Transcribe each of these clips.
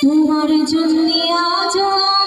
তোমার জন্য আজ আমার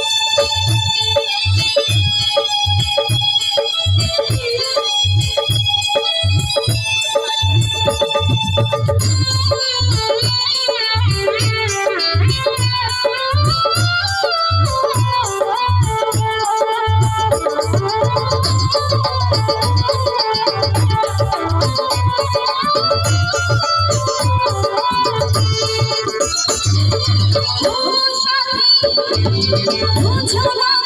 বুঝো নাকি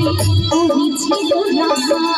ভাবে ছিল রাধা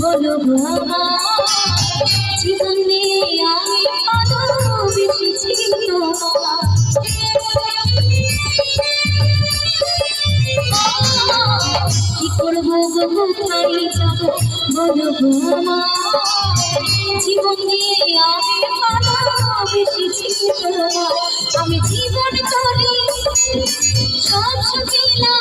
বলো আমার জীবন আমি ভালোবেসেছি তোমায়। কি করব গো কোথায় যাব বলো আমার জীবন আমি ভালোবেসেছি তোমায়। আমি জীবন করি সব সুখিলা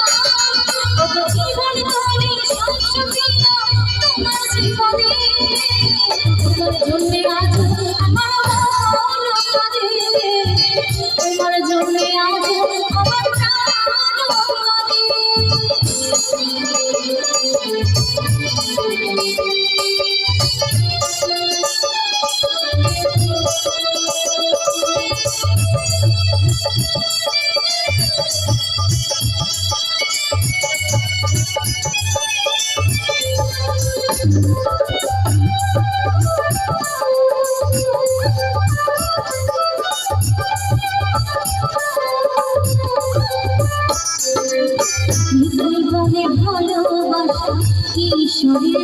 জীবনে তোমার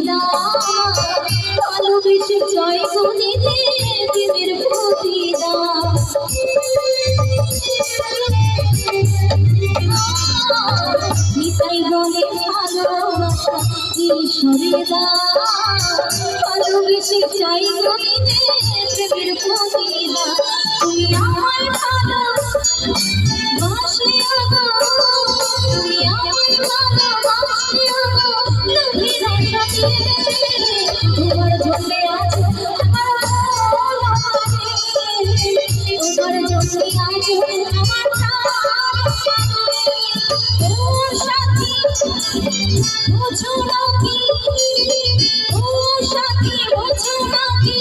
দান ভালোবেসে জয় গুণে দেবের প্রতিদান নিতাই বলে ভালোবাসা চাই গণিতে তুমি আমায় ভালো বোঝো না কি? ও সাথী বোঝো না কি?